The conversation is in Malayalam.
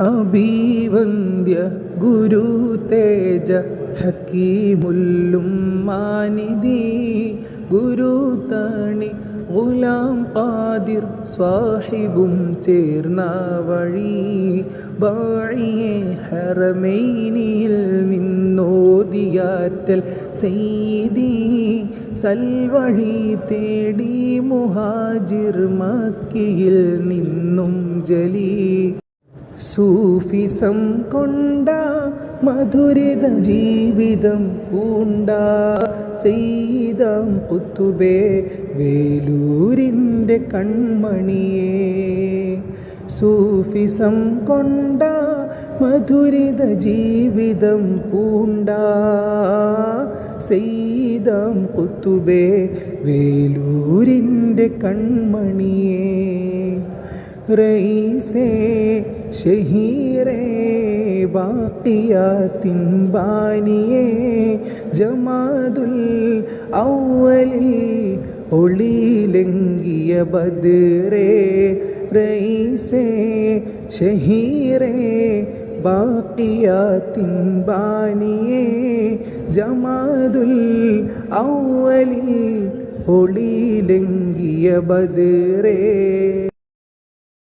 അഭിവന്ദ്യ ഗുരു തേജ ഹക്കീമുല്ലും മാനിധി ഗുരു തണി ഗുലാം ഖാദിർ സ്വാഹിബും ചേർന്ന വഴി ബാഴിയെ ഹറമൈനിയിൽ നിന്നോതിയാറ്റൽ സെയ്തി സൽവഴി തേടി മുഹാജിർ മക്കിയിൽ നിന്നും ജലി സൂഫിസം കൊണ്ട മധുരിത ജീവിതം പൂണ്ട സെയ്തം കുത്തുബേ വേലൂരിന്റെ കൺമണിയെ. സൂഫിസം കൊണ്ട മധുരിത ജീവിതം പൂണ്ട സെയ്തം കുത്തുബേ വേലൂരിന്റെ കൺമണിയേ. റൈസേ ഷഹീറേ ബാക്കിയാത്തിൻ ബാനിയേ ജമാദുൽ ഔവലിൽ ഒളിയിലെങ്കിയ ബദ്രേ റൈസേ ഷഹീറേ ബാക്കിയാത്തിൻ ബാനിയേ ജമാദുൽ ഔവലിൽ ഒളിയിലെങ്കിയ ബദ്രേ.